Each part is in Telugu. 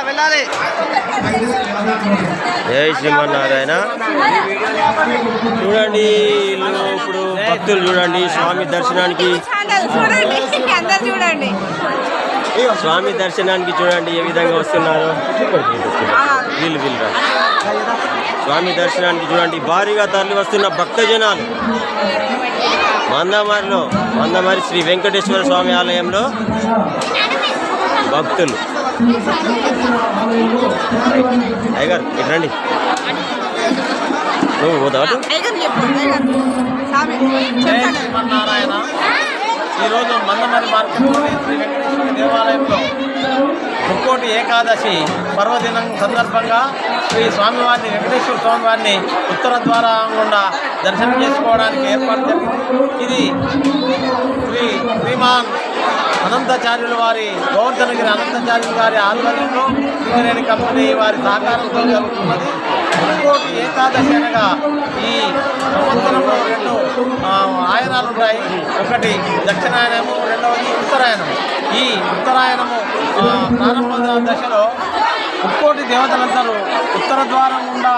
అన్న జై శ్రీమన్నారాయణ. చూడండి వీళ్ళు ఇప్పుడు భక్తులు చూడండి స్వామి దర్శనానికి. చూడండి స్వామి దర్శనానికి చూడండి ఏ విధంగా వస్తున్నారు. వీళ్ళు వీళ్ళు స్వామి దర్శనానికి చూడండి భారీగా తరలి వస్తున్న భక్తజనాలు. మందమారిలో మందమారి శ్రీ వెంకటేశ్వర స్వామి ఆలయంలో భక్తులు. అయ్యగారు ఇటు రండి. నువ్వు పోతావు శ్రీమన్నారాయణ. ఈరోజు మందమరి మార్కెట్లోని శ్రీ వెంకటేశ్వర దేవాలయంలో ముక్కోటి ఏకాదశి పర్వదినం సందర్భంగా శ్రీ స్వామివారిని వెంకటేశ్వర స్వామివారిని ఉత్తర ద్వారం గుండా దర్శనం చేసుకోవడానికి ఏర్పాటు జరిగింది. ఇది శ్రీ శ్రీమాన్ అనంతాచార్యుల వారి గోవర్ధనగిరి అనంతాచార్యుల వారి ఆధ్వర్యంలో సింగరేణి కంపెనీ వారి సహకారంతో జరుగుతున్నది. ఇంకోటి ఏకాదశి అనగా ఈ సంవత్సరంలో రెండు ఆయనాలు ఉంటాయి. ఒకటి దక్షిణాయనము రెండవది ఉత్తరాయణము ఈ ఉత్తరాయణము ప్రారంభ దశలో ముక్కోటి దేవతలందరూ ఉత్తర ద్వారం గుండా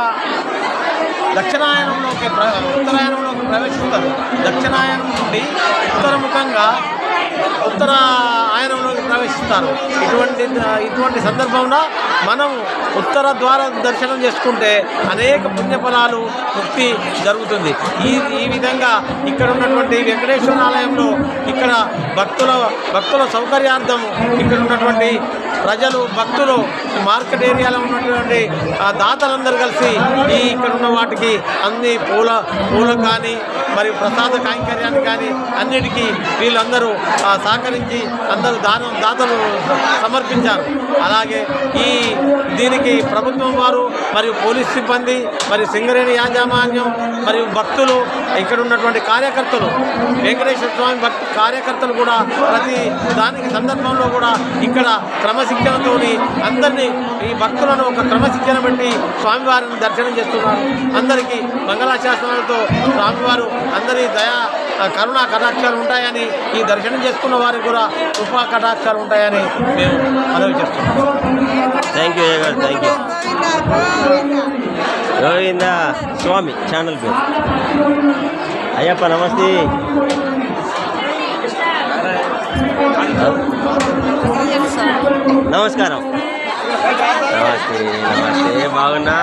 దక్షిణాయనంలోకి ప్ర ఉత్తరాయణంలోకి ప్రవేశిస్తారు. దక్షిణాయనం నుండి ఉత్తరముఖంగా ఉత్తర ఆయనంలోకి ప్రవేశిస్తారు. ఇటువంటి ఇటువంటి సందర్భంలో మనం ఉత్తర ద్వార దర్శనం చేసుకుంటే అనేక పుణ్యఫలాలు ముక్తి జరుగుతుంది. ఈ ఈ విధంగా ఇక్కడ ఉన్నటువంటి వెంకటేశ్వర ఆలయంలో ఇక్కడ భక్తుల భక్తుల సౌకర్యార్థం ఇక్కడ ఉన్నటువంటి ప్రజలు భక్తులు మార్కెట్ ఏరియాలో ఉన్నటువంటి ఆ దాతలందరూ కలిసి ఈ ఇక్కడ ఉన్న వాటికి అన్ని పూల పూలకు కానీ మరియు ప్రసాద కైంకర్యాన్ని కానీ అన్నిటికీ వీళ్ళందరూ సహకరించి అందరూ దానం దాతలు సమర్పించారు. అలాగే ఈ దీనికి ప్రభుత్వం వారు మరియు పోలీస్ సిబ్బంది మరియు సింగరేణి యాజమాన్యం మరియు భక్తులు ఇక్కడ ఉన్నటువంటి కార్యకర్తలు వెంకటేశ్వర స్వామి భక్తి కార్యకర్తలు కూడా ప్రతి దానికి సందర్భంలో కూడా ఇక్కడ క్రమశిక్షణతోని అందరినీ ఈ భక్తులను ఒక క్రమశిక్షణ పెట్టి స్వామివారిని దర్శనం చేస్తున్నారు. అందరికీ మంగళాశాసనాలతో స్వామివారు అందరి దయా కరుణా కటాక్షాలు ఉంటాయని ఈ దర్శనం చేసుకున్న వారికి కూడా కృపా కటాక్షాలు ఉంటాయని మేము మనవి చేస్తున్నాం. Thank you thank you Govinda Swami channel పేరు. అయ్యప్ప నమస్తే. నమస్కారం. నమస్తే నమస్తే. బాగున్నా?